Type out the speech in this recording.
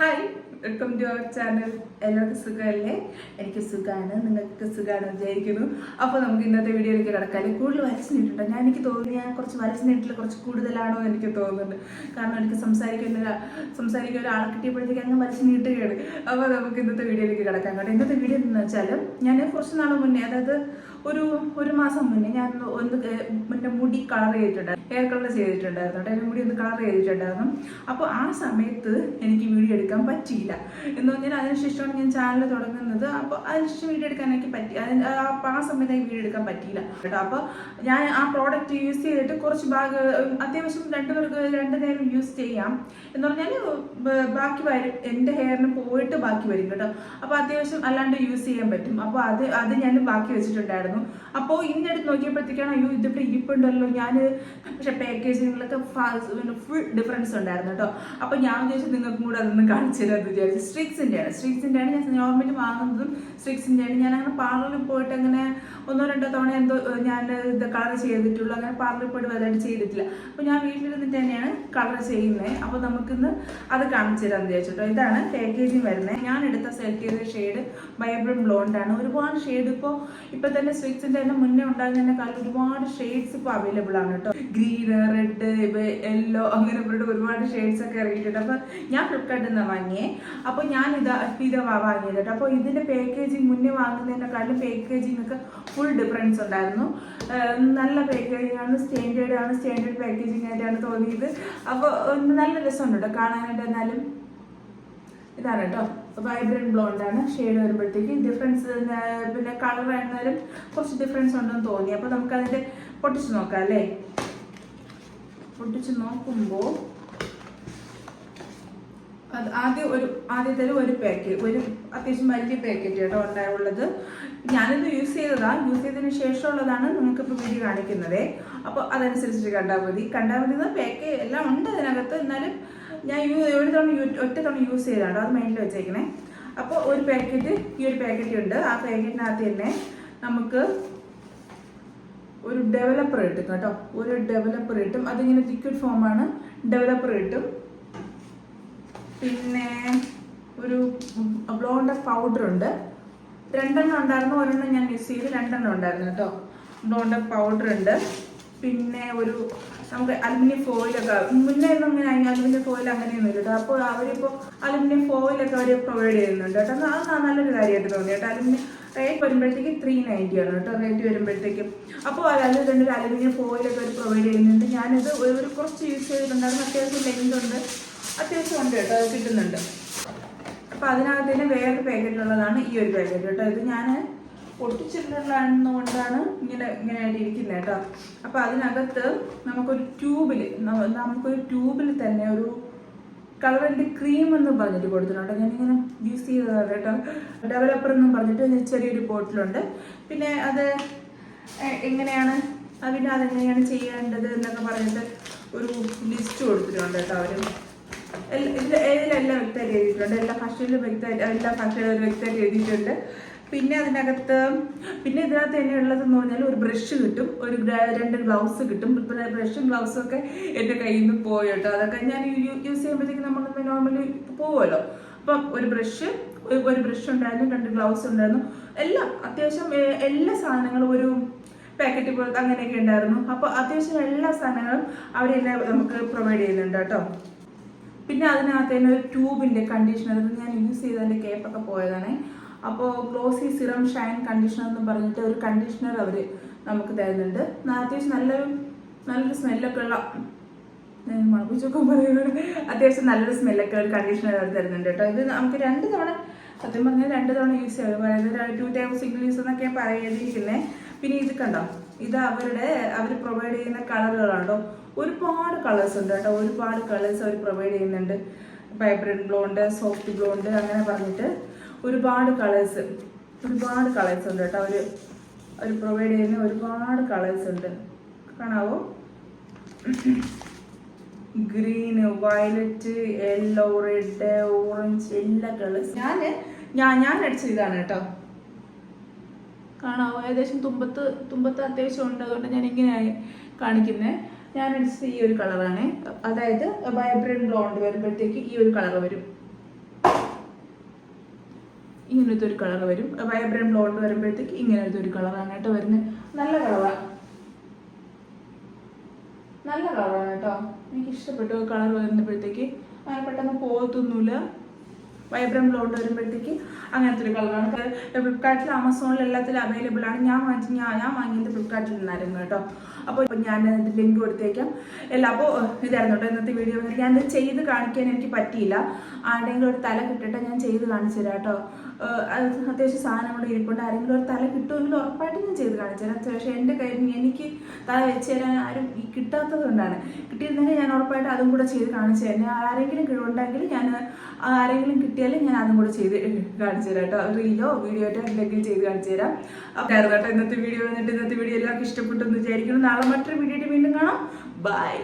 Hi welcome to our channel എല്ലാവർക്കും സുഖമല്ലേ? എനിക്ക് സുഖമാണ് നിങ്ങൾക്ക് സുഖമാണ് വിചാരിക്കുന്നു. അപ്പോൾ നമുക്ക് ഇന്നത്തെ വീഡിയോയിലേക്ക് കിടക്കാൻ കൂടുതൽ വരച്ച് നീട്ടുണ്ടോ. ഞാൻ എനിക്ക് തോന്നി ഞാൻ കുറച്ച് വരച്ച് നീട്ടിൽ കുറച്ച് കൂടുതലാണോ എന്ന് എനിക്ക് തോന്നുന്നുണ്ട്. കാരണം എനിക്ക് സംസാരിക്കുന്ന സംസാരിക്കുന്ന ഒരാളെ കിട്ടിയപ്പോഴത്തേക്ക് അങ്ങ് വരച്ച് നീട്ടുകയാണ്. അപ്പോൾ നമുക്ക് ഇന്നത്തെ വീഡിയോയിലേക്ക് കിടക്കാം കേട്ടോ. ഇന്നത്തെ വീഡിയോ എന്ന് വെച്ചാൽ ഞാൻ കുറച്ച് നാൾ മുന്നേ അതായത് ഒരു ഒരു മാസം മുന്നേ ഞാൻ ഒന്ന് മറ്റേ മുടി കളർ ചെയ്തിട്ടുണ്ട്. ഹെയർ കളർ ചെയ്തിട്ടുണ്ടായിരുന്നു എന്റെ മുടി ഒന്ന് കളർ ചെയ്തിട്ടുണ്ടായിരുന്നു. അപ്പോൾ ആ സമയത്ത് എനിക്ക് വീഡിയോ എടുക്കാൻ പറ്റിയില്ല. എന്ന് പറഞ്ഞാൽ അതിനുശേഷമാണ് ഞാൻ ചാനൽ തുടങ്ങുന്നത്. അപ്പോൾ അതിനുശേഷം വീഡിയോ എടുക്കാൻ എനിക്ക് പറ്റി അതിന് അപ്പോൾ ആ സമയത്ത് എനിക്ക് വീഡിയോ എടുക്കാൻ പറ്റിയില്ല കേട്ടോ. അപ്പോൾ ഞാൻ ആ പ്രോഡക്റ്റ് യൂസ് ചെയ്തിട്ട് കുറച്ച് ഭാഗം അത്യാവശ്യം രണ്ട് പേർക്ക് രണ്ട് നേരം യൂസ് ചെയ്യാം. എന്ന് പറഞ്ഞാൽ ബാക്കി വരും. എന്റെ ഹെയറിന് പോയിട്ട് ബാക്കി വരും കേട്ടോ. അപ്പോൾ അത്യാവശ്യം അല്ലാണ്ട് യൂസ് ചെയ്യാൻ പറ്റും. അപ്പോൾ അത് അത് ഞാൻ ബാക്കി വെച്ചിട്ടുണ്ടായിരുന്നു. അപ്പോൾ ഇന്നെടുത്ത് നോക്കിയപ്പോഴത്തേക്കാണ് അയ്യോ ഇതിപ്പോൾ ഇരിപ്പുണ്ടല്ലോ. ഞാൻ പക്ഷെ പാക്കേജിങ്ങിലൊക്കെ ഫുൾ ഡിഫറൻസ് ഉണ്ടായിരുന്നു കേട്ടോ. അപ്പോൾ ഞാൻ വിചാരിച്ചു നിങ്ങൾക്കും കൂടെ അതൊന്ന് കാണിച്ചു തരാമെന്ന് വിചാരിച്ചു. സ്ട്രിക്സിന്റെ ആണ് സ്ട്രിക്സിന്റെ ആണ് ഞാൻ നോർമലി വാങ്ങുന്നതും സ്ട്രിക്സിന്റെ ആണ് ഞാൻ അങ്ങനെ പാർലറിൽ പോയിട്ട് അങ്ങനെ ഒന്നോ രണ്ടോ തവണ എന്തോ ഞാൻ ഇത് കളർ ചെയ്തിട്ടുള്ളൂ. അങ്ങനെ പാർലറിൽ പോയിട്ട് വലുതായിട്ട് ചെയ്തിട്ടില്ല. അപ്പോൾ ഞാൻ വീട്ടിലിരുന്നിട്ട് തന്നെയാണ് കളർ ചെയ്യുന്നത് അപ്പോൾ നമുക്കിന്ന് അത് കാണിച്ചു തരാമെന്ന് വിചാരിച്ചിട്ടോ ഇതാണ് പാക്കേജിങ് വരുന്നത് ഞാൻ എടുത്ത സെലക്ട് ചെയ്ത ഷെയ്ഡ് വൈബ്രൻ ബ്ലോണ്ടാണ് ഒരുപാട് ഷെയ്ഡ് ഇപ്പോൾ ഇപ്പോൾ തന്നെ സ്ട്രിക്സിന്റെ തന്നെ മുന്നേ ഉണ്ടാകുന്നതിനേക്കാൾ ഒരുപാട് ഷെയ്ഡ്സ് ഇപ്പൊ അവൈലബിൾ ആണ് കേട്ടോ. ഗ്രീൻ റെഡ് യെല്ലോ അങ്ങനെ ഇവരുടെ ഒരുപാട് ഷെയ്ഡ്സ് ഒക്കെ ഇറങ്ങിയിട്ടുണ്ട്. അപ്പോൾ ഞാൻ ഫ്ലിപ്കാർട്ടിൽ നിന്ന് വാങ്ങിയേ. അപ്പോൾ ഞാൻ ഇതാ ഇത് വാങ്ങിയത് കേട്ടോ. അപ്പോൾ ഇതിന്റെ പാക്കേജിങ് മുന്നേ വാങ്ങുന്നതിനെക്കാളും പാക്കേജിങ് ഒക്കെ ഫുൾ ഡിഫറൻസ് ഉണ്ടായിരുന്നു. നല്ല പാക്കേജിംഗ് ആണ് സ്റ്റാൻഡേർഡ് ആണ് സ്റ്റാൻഡേർഡ് പാക്കേജിംഗ് ആയിട്ടാണ് തോന്നിയത്. അപ്പോൾ നല്ല രസമുണ്ട് കേട്ടോ. കാണാനായിട്ട് എന്നാലും ഇതാണ് കേട്ടോ. വൈബ്രന്റ് ബ്ലോണ്ട് ആണ്. ഷെയ്ഡ് വരുമ്പോഴത്തേക്ക് ഡിഫറൻസ് പിന്നെ കളർ ആയിരുന്നാലും കുറച്ച് ഡിഫറൻസ് ഉണ്ടെന്ന് തോന്നി. അപ്പോൾ അതിന്റെ പൊട്ടിച്ച് നോക്കാം അല്ലേ? പൊട്ടിച്ച് നോക്കുമ്പോൾ അത് ആദ്യം ഒരു ആദ്യത്തെ ഒരു പാക്കറ്റ് ഒരു അത്യാവശ്യം വലിയ പാക്കറ്റ് കേട്ടോ ഉണ്ടായുള്ളത്. ഞാനിത് യൂസ് ചെയ്തതാ. യൂസ് ചെയ്തതിന് ശേഷമുള്ളതാണ് ഇപ്പൊ വീഡിയോ കാണിക്കുന്നത്. അപ്പോൾ അതനുസരിച്ചിട്ട് കണ്ടാൽ മതി. കണ്ടാൽ മതി പാക്ക് എല്ലാം ഉണ്ട് അതിനകത്ത്. എന്നാലും ഞാൻ ഒരു തവണ ഒറ്റ തവണ യൂസ് ചെയ്തതാണ് അത് മൈൻഡിൽ വെച്ചേക്കണേ. അപ്പോൾ ഒരു പാക്കറ്റ് ഈ ഒരു പാക്കറ്റ് ഉണ്ട്. ആ പാക്കറ്റിനകത്ത് തന്നെ നമുക്ക് ഒരു ഡെവലപ്പർ കിട്ടും കേട്ടോ. ഒരു ഡെവലപ്പർ കിട്ടും. അതിങ്ങനെ ലിക്വിഡ് ഫോമാണ് ഡെവലപ്പർ കിട്ടും. പിന്നെ ഒരു ബ്ലോണ്ട പൗഡർ ഉണ്ട്. രണ്ടെണ്ണം ഉണ്ടായിരുന്നു. ഒരെണ്ണം ഞാൻ യൂസ് ചെയ്ത്. രണ്ടെണ്ണം ഉണ്ടായിരുന്നു കേട്ടോ. ബ്ലോണ്ട പൗഡർ ഉണ്ട്. പിന്നെ ഒരു നമുക്ക് അലുമിനിയം ഫോയിലൊക്കെ മുന്നേ അങ്ങനെ ഇങ്ങനെ അലുമിനിയം ഫോയിൽ അങ്ങനെയൊന്നും ഇല്ല കേട്ടോ. അപ്പോൾ അവരിപ്പോൾ അലുമിനിയം ഫോയിലൊക്കെ അവർ പ്രൊവൈഡ് ചെയ്യുന്നുണ്ട് കേട്ടോ. അത് നല്ലൊരു കാര്യമായിട്ട് തോന്നി കേട്ടോ. അലുമിനിയം റേറ്റ് വരുമ്പോഴത്തേക്ക് ത്രീ നയന്റി ആണ് കേട്ടോ. റേറ്റ് വരുമ്പോഴത്തേക്കും. അപ്പോൾ അതിൽ തന്നെ ഒരു അലുമിനിയം ഫോയിലൊക്കെ അവർ പ്രൊവൈഡ് ചെയ്യുന്നുണ്ട്. ഞാനിത് ഒരു കുറച്ച് യൂസ് ചെയ്തിട്ടുണ്ടായിരുന്നു. അത്യാവശ്യം ലെങ്ത് ഉണ്ട്. അത്യാവശ്യം ഉണ്ട് കേട്ടോ. അത് കിട്ടുന്നുണ്ട്. അപ്പോൾ അതിനകത്ത് തന്നെ വേറൊരു പാക്കറ്റിലുള്ളതാണ് ഈ ഒരു പാക്കറ്റ് കേട്ടോ. ഇത് ഞാൻ പൊട്ടിച്ചിട്ടുള്ളതുകൊണ്ടാണ് ഇങ്ങനെ ഇങ്ങനെ ആയിട്ട് ഇരിക്കുന്നത് കേട്ടോ. അപ്പോൾ അതിനകത്ത് നമുക്കൊരു ട്യൂബിൽ നമുക്കൊരു ട്യൂബിൽ തന്നെ ഒരു കളറിന്റെ ക്രീം എന്ന് പറഞ്ഞിട്ട് കൊടുത്തിട്ടുണ്ട് ഞാനിങ്ങനെ യൂസ് ചെയ്തതാണ് കേട്ടോ. ഡെവലപ്പർ എന്നും പറഞ്ഞിട്ട് ചെറിയൊരു ബോട്ടിലുണ്ട്. പിന്നെ അത് എങ്ങനെയാണ്? പിന്നെ അതെങ്ങനെയാണ് ചെയ്യേണ്ടത് എന്നൊക്കെ പറഞ്ഞിട്ട് ഒരു ലിസ്റ്റ് കൊടുത്തിട്ടുണ്ട് കേട്ടോ അവർ ഇതിലെല്ലാം വ്യക്തമായിട്ട് എഴുതിയിട്ടുണ്ട്? എല്ലാ ഭാഷയിലും വ്യക്തമായിട്ട് എല്ലാ ഭാഷയിലും വ്യക്തമായിട്ട് എഴുതിയിട്ടുണ്ട്. പിന്നെ അതിനകത്ത് പിന്നെ ഇതിനകത്ത് തന്നെ ഉള്ളതെന്ന് പറഞ്ഞാൽ ഒരു ബ്രഷ് കിട്ടും. ഒരു രണ്ട് ഗ്ലൗസ് കിട്ടും. ബ്രഷും ഗ്ലൗസും ഒക്കെ എന്റെ കയ്യിൽ നിന്ന് പോയി കേട്ടോ അതൊക്കെ ഞാൻ യൂസ് ചെയ്യുമ്പോഴത്തേക്ക് നമ്മൾ നോർമലി പോവുമല്ലോ അപ്പം ഒരു ബ്രഷ് ഒരു ബ്രഷ് ഉണ്ടായിരുന്നു രണ്ട് ഗ്ലൗസ് ഉണ്ടായിരുന്നു. എല്ലാം അത്യാവശ്യം എല്ലാ സാധനങ്ങളും ഒരു പാക്കറ്റ് പോലത്തെ അങ്ങനെയൊക്കെ ഉണ്ടായിരുന്നു. അപ്പോൾ അത്യാവശ്യം എല്ലാ സാധനങ്ങളും അവരെല്ലാം നമുക്ക് പ്രൊവൈഡ് ചെയ്യുന്നുണ്ട് കേട്ടോ. പിന്നെ അതിനകത്ത് തന്നെ ഒരു ട്യൂബിന്റെ കണ്ടീഷണർ ഞാൻ യൂസ് ചെയ്തതിന്റെ കേപ്പൊക്കെ പോയതാണ്. അപ്പോൾ ഗ്ലോസി സിറം ഷൈൻ കണ്ടീഷണർ എന്ന് പറഞ്ഞിട്ട് ഒരു കണ്ടീഷണർ അവർ നമുക്ക് തരുന്നുണ്ട്. അത്യാവശ്യം നല്ലൊരു നല്ലൊരു സ്മെല്ലൊക്കെ ഉള്ള മണപ്പിച്ചൊക്കെ പറയുന്നത് അത്യാവശ്യം നല്ലൊരു സ്മെല്ലൊക്കെ ഒരു കണ്ടീഷണർ അവർ തരുന്നുണ്ട് കേട്ടോ. ഇത് നമുക്ക് രണ്ട് തവണ സത്യം പറഞ്ഞാൽ രണ്ട് തവണ യൂസ് ചെയ്യാം. പറയുന്നത് ടു ടൈം സിംഗിൾ യൂസ് എന്നൊക്കെ പറയുന്നത് പിന്നെ ഇത് കണ്ടോ? ഇത് അവരുടെ അവർ പ്രൊവൈഡ് ചെയ്യുന്ന കളറുകളാണോ ഒരുപാട് കളേഴ്സ് ഉണ്ട് കേട്ടോ. ഒരുപാട് കളേഴ്സ് അവർ പ്രൊവൈഡ് ചെയ്യുന്നുണ്ട്. വൈബ്രന്റ് ബ്ലോണ്ട് സോഫ്റ്റ് ബ്ലോണ്ട് അങ്ങനെ പറഞ്ഞിട്ട്. ഒരുപാട് കളേഴ്സ് ഒരുപാട് കളേഴ്സ് ഉണ്ട് കേട്ടോ. അവർ അവർ പ്രൊവൈഡ് ചെയ്യുന്ന ഒരുപാട് കളേഴ്സ് ഉണ്ട്. കാണാവോ? Green violet yellow red orange എല്ലാ കളേഴ്സ് ഞാൻ ഞാൻ ഞാൻ അടിച്ച ഇതാണ് കേട്ടോ. കാണാവോ? ഏകദേശം തുമ്പത്ത് തുമ്പത്ത് അത്യാവശ്യം ഉണ്ട്. അതുകൊണ്ട് ഞാൻ ഇങ്ങനെയാണ് കാണിക്കുന്നത് ഞാൻ അടിച്ചത് ഈ ഒരു കളറാണ് അതായത് വൈബ്രന്റ് ബ്ലോണ്ട് വരുമ്പോഴത്തേക്ക് ഈ ഒരു കളർ വരും. ഇങ്ങനത്തെ ഒരു കളർ വരും. വൈബ്രൻ ബ്ലോണ്ട് വരുമ്പോഴത്തേക്ക് ഇങ്ങനത്തെ ഒരു കളറാണ് കേട്ടോ വരുന്നത്. നല്ല കളറാണ് നല്ല കളറാണ് കേട്ടോ. എനിക്ക് ഇഷ്ടപ്പെട്ടു കളർ വരുന്നപ്പോഴത്തേക്ക്. അങ്ങനെ പെട്ടെന്ന് പോകത്തൊന്നുമില്ല. വൈബ്രൻ ബ്ലോണ്ട് വരുമ്പോഴത്തേക്ക് അങ്ങനത്തെ ഒരു കളറാണ് ഫ്ലിപ്കാർട്ടിൽ ആമസോണിൽ എല്ലാത്തിലും അവൈലബിൾ ആണ്. ഞാൻ വാങ്ങിച്ച ഞാൻ ഞാൻ വാങ്ങിയത് ഫ്ലിപ്കാർട്ടിൽ നിന്നായിരുന്നു കേട്ടോ. അപ്പോൾ ഞാൻ അതിന്റെ ലിങ്ക് കൊടുത്തേക്കാം. എല്ലാം അപ്പോൾ ഇതായിരുന്നു കേട്ടോ ഇന്നത്തെ വീഡിയോ ഞാൻ ഇത് ചെയ്ത് കാണിക്കാൻ എനിക്ക് പറ്റിയില്ല. ആരുടെയെങ്കിലും ഒരു തല കിട്ടട്ടെ ഞാൻ ചെയ്ത് കാണിച്ചു തരാം കേട്ടോ. അത് അത്യാവശ്യം സാധനം കൂടെ ഇരിപ്പുണ്ട്. ആരെങ്കിലും ഒരു തല കിട്ടുമെങ്കിൽ ഉറപ്പായിട്ടും ചെയ്ത് കാണിച്ചു തരാം പക്ഷേ എന്റെ കയ്യിൽ എനിക്ക് തല വെച്ച് തരാൻ ആരും ഈ കിട്ടാത്തത് കൊണ്ടാണ്. കിട്ടിയിരുന്നെങ്കിൽ ഞാൻ ഉറപ്പായിട്ട് അതും കൂടെ ചെയ്ത് കാണിച്ചു തരാം ആരെങ്കിലും കിഴിവുണ്ടെങ്കിൽ ഞാൻ ആരെങ്കിലും കിട്ടിയാൽ ഞാൻ അതും കൂടെ ചെയ്ത് കാണിച്ചു തരാം കേട്ടോ റീലോ വീഡിയോ ആയിട്ടോ എന്തെങ്കിലും ചെയ്ത് കാണിച്ചു തരാം അപ്പോൾ കേട്ടോ ഇന്നത്തെ വീഡിയോ വന്നിട്ട് ഇന്നത്തെ വീഡിയോ എല്ലാവർക്കും ഇഷ്ടപ്പെട്ടെന്ന് വിചാരിക്കുന്നു. നാളെ മറ്റൊരു വീഡിയോ വീണ്ടും കാണാം. ബൈ